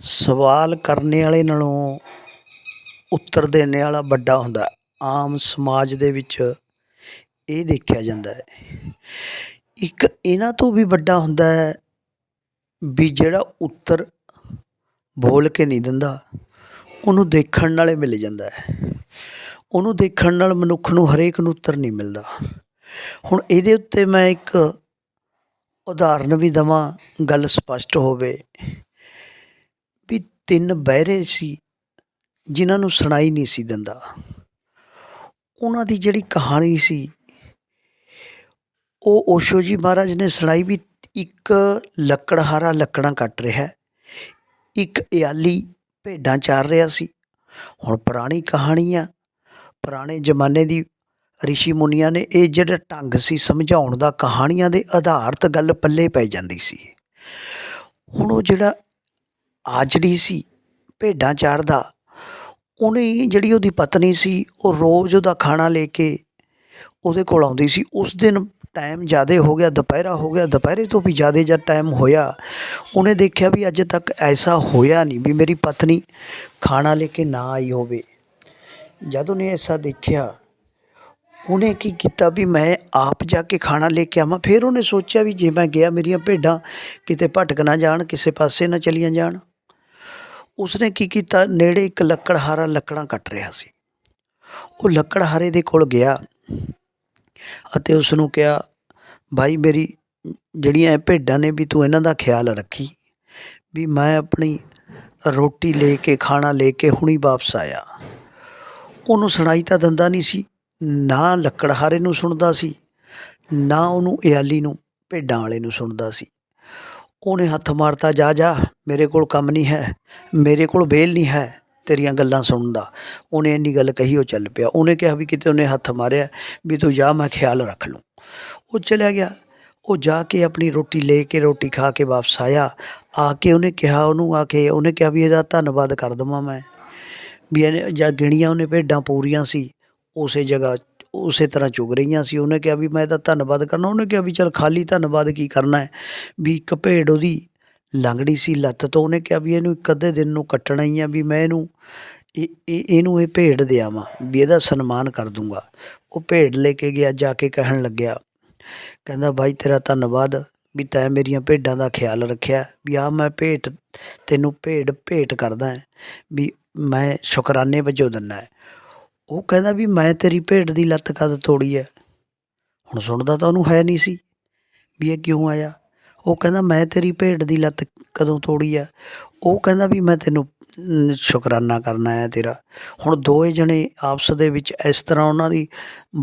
ਸਵਾਲ ਕਰਨੇ ਵਾਲੇ ਨਾਲੋਂ ਉੱਤਰ ਦੇਣੇ ਵਾਲਾ ਵੱਡਾ ਹੁੰਦਾ ਆਮ ਸਮਾਜ ਦੇ ਵਿੱਚ ਇਹ ਦੇਖਿਆ ਜਾਂਦਾ ਹੈ। ਇੱਕ ਇਹਨਾਂ ਤੋਂ ਵੀ ਵੱਡਾ ਹੁੰਦਾ ਹੈ ਵੀ ਜਿਹੜਾ ਉੱਤਰ ਬੋਲ ਕੇ ਨਹੀਂ ਦਿੰਦਾ, ਉਹਨੂੰ ਦੇਖਣ ਨਾਲੇ ਮਿਲ ਜਾਂਦਾ ਹੈ। ਉਹਨੂੰ ਦੇਖਣ ਨਾਲ ਮਨੁੱਖ ਨੂੰ ਹਰੇਕ ਨੂੰ ਉੱਤਰ ਨਹੀਂ ਮਿਲਦਾ। ਹੁਣ ਇਹਦੇ ਉੱਤੇ ਮੈਂ ਇੱਕ ਉਦਾਹਰਨ ਵੀ ਦੇਵਾਂ, ਗੱਲ ਸਪਸ਼ਟ ਹੋਵੇ। ਤਿੰਨ ਬਹਿਰੇ ਸੀ ਜਿਨ੍ਹਾਂ ਨੂੰ ਸੁਣਾਈ ਨਹੀਂ ਸੀ ਦਿੰਦਾ। ਉਹਨਾਂ ਦੀ ਜਿਹੜੀ ਕਹਾਣੀ ਸੀ, ਉਹ ਓਸ਼ੋ ਜੀ ਮਹਾਰਾਜ ਨੇ ਸੁਣਾਈ ਵੀ ਇੱਕ ਲੱਕੜਹਾਰਾ ਲੱਕੜਾਂ ਕੱਟ ਰਿਹਾ, ਇੱਕ ਇਆਲੀ ਭੇਡਾਂ ਚਾਰ ਰਿਹਾ ਸੀ। ਹੁਣ ਪੁਰਾਣੀ ਕਹਾਣੀ ਆ, ਪੁਰਾਣੇ ਜ਼ਮਾਨੇ ਦੀ ਰਿਸ਼ੀ ਮੁਨੀਆਂ ਨੇ ਇਹ ਜਿਹੜਾ ਢੰਗ ਸੀ ਸਮਝਾਉਣ ਦਾ ਕਹਾਣੀਆਂ ਦੇ ਆਧਾਰਤ ਗੱਲ ਪੱਲੇ ਪੈ ਜਾਂਦੀ ਸੀ। ਹੁਣ ਉਹ ਜਿਹੜਾ ਆਜੜੀ ਸੀ, ਭੇਡਾਂ ਚਾਰਦਾ ਉਹਨੇ ਜਿਹੜੀ ਉਹਦੀ ਪਤਨੀ ਸੀ, ਉਹ ਰੋਜ਼ ਉਹਦਾ ਖਾਣਾ ਲੈ ਕੇ ਉਹਦੇ ਕੋਲ ਆਉਂਦੀ ਸੀ। ਉਸ ਦਿਨ ਟਾਈਮ ਜ਼ਿਆਦਾ ਹੋ ਗਿਆ, ਦੁਪਹਿਰਾ ਹੋ ਗਿਆ। ਦੁਪਹਿਰੇ ਤੋਂ ਵੀ ਜ਼ਿਆਦਾ ਜਦ ਟਾਈਮ ਹੋਇਆ, ਉਹਨੇ ਦੇਖਿਆ ਵੀ ਅੱਜ ਤੱਕ ਐਸਾ ਹੋਇਆ ਨਹੀਂ ਵੀ ਮੇਰੀ ਪਤਨੀ ਖਾਣਾ ਲੈ ਕੇ ਨਾ ਆਈ ਹੋਵੇ। ਜਦ ਉਹਨੇ ਐਸਾ ਦੇਖਿਆ, ਉਹਨੇ ਕੀ ਕੀਤਾ ਵੀ ਮੈਂ ਆਪ ਜਾ ਕੇ ਖਾਣਾ ਲੈ ਕੇ ਆਵਾਂ? ਫਿਰ ਉਹਨੇ ਸੋਚਿਆ ਵੀ ਜੇ ਮੈਂ ਗਿਆ, ਮੇਰੀਆਂ ਭੇਡਾਂ ਕਿਤੇ ਭਟਕ ਨਾ ਜਾਣ, ਕਿਸੇ ਪਾਸੇ ਨਾ ਚਲੀਆਂ ਜਾਣ। ਉਸਨੇ ਕੀ ਕੀਤਾ? ਨੇੜੇ ਇੱਕ ਲੱਕੜਹਾਰਾ ਲੱਕੜਾਂ ਕੱਟ ਰਿਹਾ ਸੀ। ਉਹ ਲੱਕੜਹਾਰੇ ਦੇ ਕੋਲ ਗਿਆ ਅਤੇ ਉਸ ਨੂੰ ਕਿਹਾ, ਭਾਈ ਮੇਰੀ ਜਿਹੜੀਆਂ ਇਹ ਭੇਡਾਂ ਨੇ ਵੀ ਤੂੰ ਇਹਨਾਂ ਦਾ ਖਿਆਲ ਰੱਖੀ ਵੀ ਮੈਂ ਆਪਣੀ ਰੋਟੀ ਲੈ ਕੇ, ਖਾਣਾ ਲੈ ਕੇ ਹੁਣੀ ਵਾਪਸ ਆਇਆ। ਉਹਨੂੰ ਸੁਣਾਈ ਤਾਂ ਦਿੰਦਾ ਨਹੀਂ ਸੀ, ਨਾ ਲੱਕੜਹਾਰੇ ਨੂੰ ਸੁਣਦਾ ਸੀ, ਨਾ ਉਹਨੂੰ ਇਆਲੀ ਨੂੰ, ਭੇਡਾਂ ਵਾਲੇ ਨੂੰ ਸੁਣਦਾ ਸੀ। ਉਹਨੇ ਹੱਥ ਮਾਰਤਾ, ਜਾ ਜਾ, ਮੇਰੇ ਕੋਲ ਕੰਮ ਨਹੀਂ ਹੈ, ਮੇਰੇ ਕੋਲ ਵੇਲ ਨਹੀਂ ਹੈ ਤੇਰੀਆਂ ਗੱਲਾਂ ਸੁਣਨ ਦਾ। ਉਹਨੇ ਇੰਨੀ ਗੱਲ ਕਹੀ, ਉਹ ਚੱਲ ਪਿਆ। ਉਹਨੇ ਕਿਹਾ ਵੀ ਕਿਤੇ ਉਹਨੇ ਹੱਥ ਮਾਰਿਆ ਵੀ ਤੂੰ ਜਾ, ਮੈਂ ਖਿਆਲ ਰੱਖ ਲੂੰ। ਉਹ ਚਲਿਆ ਗਿਆ। ਉਹ ਜਾ ਕੇ ਆਪਣੀ ਰੋਟੀ ਲੈ ਕੇ ਰੋਟੀ ਖਾ ਕੇ ਵਾਪਸ ਆਇਆ। ਆ ਕੇ ਉਹਨੇ ਕਿਹਾ ਉਹਨੂੰ, ਆ ਕੇ ਉਹਨੇ ਕਿਹਾ ਵੀ ਇਹਦਾ ਧੰਨਵਾਦ ਕਰ ਦਵਾਂ ਮੈਂ। ਵੀ ਇਹਨੇ ਜਾਂ ਗਿਣੀਆਂ ਉਹਨੇ ਭੇਡਾਂ ਪੂਰੀਆਂ ਸੀ, ਉਸੇ ਜਗ੍ਹਾ ਉਸੇ ਤਰ੍ਹਾਂ ਚੁਗ ਰਹੀਆਂ ਸੀ। ਉਹਨੇ ਕਿਹਾ ਵੀ ਮੈਂ ਇਹਦਾ ਧੰਨਵਾਦ ਕਰਨਾ। ਉਹਨੇ ਕਿਹਾ ਵੀ ਚਲ ਖਾਲੀ ਧੰਨਵਾਦ ਕੀ ਕਰਨਾ ਹੈ? ਵੀ ਇੱਕ ਭੇਡ ਉਹਦੀ ਲੰਗੜੀ ਸੀ ਲੱਤ ਤੋਂ। ਉਹਨੇ ਕਿਹਾ ਵੀ ਇਹਨੂੰ ਇੱਕ ਅੱਧੇ ਦਿਨ ਨੂੰ ਕੱਟਣਾ ਹੀ ਆ ਵੀ ਮੈਂ ਇਹਨੂੰ ਇਹ ਇਹ, ਇਹਨੂੰ ਇਹ ਭੇਡ ਦਿਆਵਾਂ, ਵੀ ਇਹਦਾ ਸਨਮਾਨ ਕਰ ਦੂੰਗਾ। ਉਹ ਭੇਡ ਲੈ ਕੇ ਗਿਆ, ਜਾ ਕੇ ਕਹਿਣ ਲੱਗਿਆ। ਕਹਿੰਦਾ, ਭਾਈ ਤੇਰਾ ਧੰਨਵਾਦ ਵੀ ਤੈਂ ਮੇਰੀਆਂ ਭੇਡਾਂ ਦਾ ਖਿਆਲ ਰੱਖਿਆ ਵੀ ਆ ਮੈਂ ਭੇਟ, ਤੈਨੂੰ ਭੇਡ ਭੇਟ ਕਰਦਾ ਵੀ ਮੈਂ ਸ਼ੁਕਰਾਨੇ ਵਜੋਂ ਦਿੰਦਾ ਉਹ ਕਹਿੰਦਾ ਵੀ ਮੈਂ ਤੇਰੀ ਭੇਡ ਦੀ ਲੱਤ ਕਦ ਤੋੜੀ ਹੈ ਹੁਣ ਸੁਣਦਾ ਤਾਂ ਉਹਨੂੰ ਹੈ ਨਹੀਂ ਸੀ ਵੀ ਇਹ ਕਿਉਂ ਆਇਆ? ਉਹ ਕਹਿੰਦਾ ਮੈਂ ਤੇਰੀ ਭੇਡ ਦੀ ਲੱਤ ਕਦੋਂ ਤੋੜੀ ਆ ਉਹ ਕਹਿੰਦਾ ਵੀ ਮੈਂ ਤੈਨੂੰ ਸ਼ੁਕਰਾਨਾ ਕਰਨਾ ਆ ਤੇਰਾ। ਹੁਣ ਦੋਏ ਜਣੇ ਆਪਸ ਦੇ ਵਿੱਚ ਇਸ ਤਰ੍ਹਾਂ ਉਹਨਾਂ ਦੀ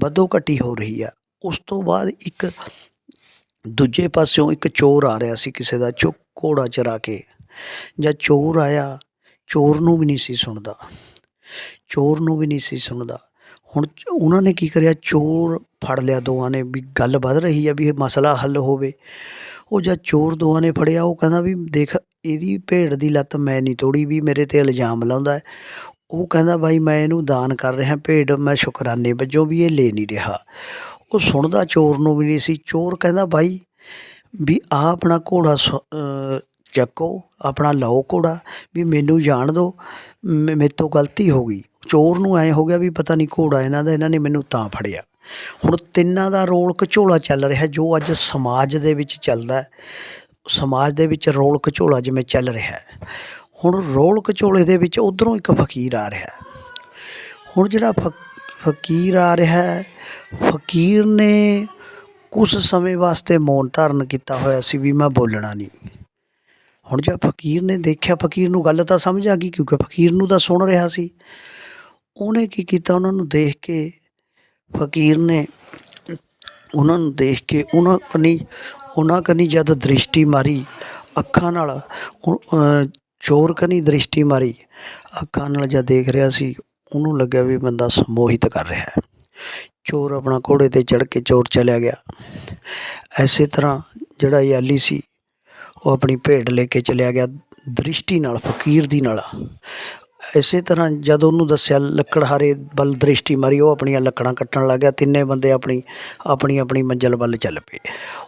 ਵੱਧੋ ਘਟੀ ਹੋ ਰਹੀ ਆ ਉਸ ਤੋਂ ਬਾਅਦ ਇੱਕ ਦੂਜੇ ਪਾਸਿਓਂ ਇੱਕ ਚੋਰ ਆ ਰਿਹਾ ਸੀ ਕਿਸੇ ਦਾ ਚੁੱਕ ਘੋੜਾ ਚਰਾ ਕੇ। ਜਾਂ ਚੋਰ ਆਇਆ, ਚੋਰ ਨੂੰ ਵੀ ਨਹੀਂ ਸੀ ਸੁਣਦਾ। ਚੋਰ ਨੂੰ ਵੀ ਨਹੀਂ ਸੀ ਸੁਣਦਾ। ਹੁਣ ਉਹਨਾਂ ਨੇ ਕੀ ਕਰਿਆ? ਚੋਰ ਫੜ ਲਿਆ ਦੋਵਾਂ ਨੇ ਵੀ ਗੱਲ ਵੱਧ ਰਹੀ ਆ ਵੀ ਇਹ ਮਸਲਾ ਹੱਲ ਹੋਵੇ। ਉਹ ਜਦ ਚੋਰ ਦੋਵਾਂ ਨੇ ਫੜਿਆ, ਉਹ ਕਹਿੰਦਾ ਵੀ ਦੇਖ, ਇਹਦੀ ਭੇਡ ਦੀ ਲੱਤ ਮੈਂ ਨਹੀਂ ਤੋੜੀ ਵੀ ਮੇਰੇ ਤੇ ਇਲਜ਼ਾਮ ਲਾਉਂਦਾ ਉਹ ਕਹਿੰਦਾ ਬਾਈ ਮੈਂ ਇਹਨੂੰ ਦਾਨ ਕਰ ਰਿਹਾ, ਭੇਡ ਮੈਂ ਸ਼ੁਕਰਾਨੇ ਵਜੋਂ ਵੀ ਇਹ ਲੈ ਨਹੀਂ ਰਿਹਾ। ਉਹ ਸੁਣਦਾ ਚੋਰ ਨੂੰ ਵੀ ਨਹੀਂ ਸੀ। ਚੋਰ ਕਹਿੰਦਾ ਬਾਈ ਵੀ ਆ ਆਪਣਾ ਘੋੜਾ ਸ- ਚੱਕੋ, ਆਪਣਾ ਲਓ ਘੋੜਾ, ਵੀ ਮੈਨੂੰ ਜਾਣ ਦਿਓ ਮੇ, ਮੇਰੇ ਤੋਂ ਗਲਤੀ ਹੋ ਗਈ। ਚੋਰ ਨੂੰ ਐਂ ਹੋ ਗਿਆ ਵੀ ਪਤਾ ਨਹੀਂ ਘੋੜਾ ਇਹਨਾਂ ਦਾ, ਇਹਨਾਂ ਨੇ ਮੈਨੂੰ ਤਾਂ ਫੜਿਆ। ਹੁਣ ਤਿੰਨਾਂ ਦਾ ਰੋਲ ਘਚੋਲਾ ਚੱਲ ਰਿਹਾ, ਜੋ ਅੱਜ ਸਮਾਜ ਦੇ ਵਿੱਚ ਚੱਲਦਾ ਸਮਾਜ ਦੇ ਵਿੱਚ ਰੋਲ ਘਚੋਲਾ ਜਿਵੇਂ ਚੱਲ ਰਿਹਾ ਹੁਣ ਰੋਲ ਘਚੋਲੇ ਦੇ ਵਿੱਚ ਉਧਰੋਂ ਇੱਕ ਫਕੀਰ ਆ ਰਿਹਾ ਹੁਣ ਜਿਹੜਾ ਫਕ- ਫਕੀਰ ਆ ਰਿਹਾ ਫਕੀਰ ਨੇ ਕੁਝ ਸਮੇਂ ਵਾਸਤੇ ਮੌਨ ਧਾਰਨ ਕੀਤਾ ਹੋਇਆ ਸੀ ਵੀ ਮੈਂ ਬੋਲਣਾ ਨਹੀਂ। ਹੁਣ ਜਦ ਫਕੀਰ ਨੇ ਦੇਖਿਆ, ਫਕੀਰ ਨੂੰ ਗੱਲ ਤਾਂ ਸਮਝ ਆ ਗਈ ਕਿਉਂਕਿ ਫਕੀਰ ਨੂੰ ਤਾਂ ਸੁਣ ਰਿਹਾ ਸੀ। ਉਹਨੇ ਕੀ ਕੀਤਾ? ਉਹਨਾਂ ਨੂੰ ਦੇਖ ਕੇ ਫਕੀਰ ਨੇ, ਉਹਨਾਂ ਨੂੰ ਦੇਖ ਕੇ ਉਹਨਾਂ ਕਨੀ ਉਹਨਾਂ ਕਨੀ ਜਦ ਦ੍ਰਿਸ਼ਟੀ ਮਾਰੀ, ਅੱਖਾਂ ਨਾਲ ਚੋਰ ਕਨੀ ਦ੍ਰਿਸ਼ਟੀ ਮਾਰੀ, ਅੱਖਾਂ ਨਾਲ ਜਦ ਦੇਖ ਰਿਹਾ ਸੀ, ਉਹਨੂੰ ਲੱਗਿਆ ਵੀ ਬੰਦਾ ਸਮੋਹਿਤ ਕਰ ਰਿਹਾ ਹੈ। ਚੋਰ ਆਪਣਾ ਘੋੜੇ ਤੇ ਚੜ੍ਹ ਕੇ ਚੋਰ ਚਲਿਆ ਗਿਆ। ਐਸੇ ਤਰ੍ਹਾਂ ਜਿਹੜਾ ਯਾਲੀ ਸੀ ਉਹ ਆਪਣੀ ਭੇਡ ਲੈ ਕੇ ਚਲਿਆ ਗਿਆ ਦ੍ਰਿਸ਼ਟੀ ਨਾਲ, ਫਕੀਰ ਦੀ ਨਾਲ। ਇਸੇ ਤਰ੍ਹਾਂ ਜਦ ਉਹਨੂੰ ਦੱਸਿਆ ਲੱਕੜਹਾਰੇ ਵੱਲ ਦ੍ਰਿਸ਼ਟੀ ਮਾਰੀ, ਉਹ ਆਪਣੀਆਂ ਲੱਕੜਾਂ ਕੱਟਣ ਲੱਗ ਗਿਆ। ਤਿੰਨੇ ਬੰਦੇ ਆਪਣੀ ਆਪਣੀ ਆਪਣੀ ਮੰਜ਼ਿਲ ਵੱਲ ਚੱਲ ਪਏ।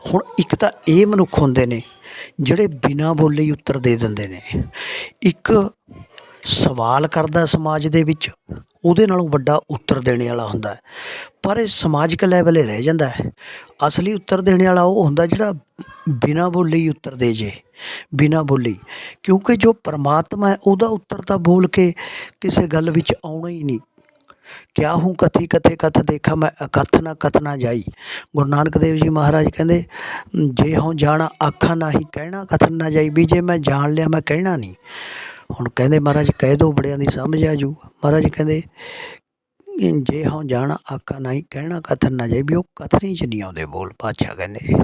ਹੁਣ ਇੱਕ ਤਾਂ ਇਹ ਮਨੁੱਖ ਹੁੰਦੇ ਨੇ, ਜਿਹੜੇ ਬਿਨਾਂ ਬੋਲੇ ਹੀ ਉੱਤਰ ਦੇ ਦਿੰਦੇ ਨੇ। ਇੱਕ ਸਵਾਲ ਕਰਦਾ ਸਮਾਜ ਦੇ ਵਿੱਚ ਉਹਦੇ ਨਾਲੋਂ ਵੱਡਾ ਉੱਤਰ ਦੇਣੇ ਵਾਲਾ ਹੁੰਦਾ ਪਰ ਇਹ ਸਮਾਜਿਕ ਲੈਵਲ 'ਤੇ ਰਹਿ ਜਾਂਦਾ ਹੈ। ਅਸਲੀ ਉੱਤਰ ਦੇਣੇ ਵਾਲਾ ਉਹ ਹੁੰਦਾ ਜਿਹੜਾ ਬਿਨਾਂ ਬੋਲੇ ਹੀ ਉੱਤਰ ਦੇ ਜੇ, ਬਿਨਾਂ ਬੋਲੇ। ਕਿਉਂਕਿ ਜੋ ਪਰਮਾਤਮਾ ਹੈ, ਉਹਦਾ ਉੱਤਰ ਤਾਂ ਬੋਲ ਕੇ ਕਿਸੇ ਗੱਲ ਵਿੱਚ ਆਉਣਾ ਹੀ ਨਹੀਂ। ਕਿਆ ਹੂੰ ਕਥੀ ਕਥੇ ਕਥ ਦੇਖਾ ਮੈਂ ਅਕਥ ਨਾ ਕਥ ਨਾ ਜਾਈ। ਗੁਰੂ ਨਾਨਕ ਦੇਵ ਜੀ ਮਹਾਰਾਜ ਕਹਿੰਦੇ, ਜੇ ਹਉ ਜਾਣਾ, ਆਖਾਂ ਨਾਹੀ ਕਹਿਣਾ, ਕਥਨ ਨਾ ਜਾਈ। ਵੀ ਜੇ ਮੈਂ ਜਾਣ ਲਿਆ, ਮੈਂ ਕਹਿਣਾ ਨਹੀਂ। ਹੁਣ ਕਹਿੰਦੇ ਮਹਾਰਾਜ ਕਹਿ ਦੋ ਬੜਿਆਂ ਦੀ ਸਮਝ ਆ ਜੂ। ਮਹਾਰਾਜ ਕਹਿੰਦੇ, ਜੇ ਹਉ ਜਾਣਾ ਆਖਾਂ ਨਾਹੀ, ਕਹਿਣਾ ਕਥਨ ਨਾ ਜਾਈ ਵੀ ਉਹ ਕਥਨੀ ਚ ਨਹੀਂ ਆਉਂਦੇ ਬੋਲ ਪਾਤਸ਼ਾਹ ਕਹਿੰਦੇ।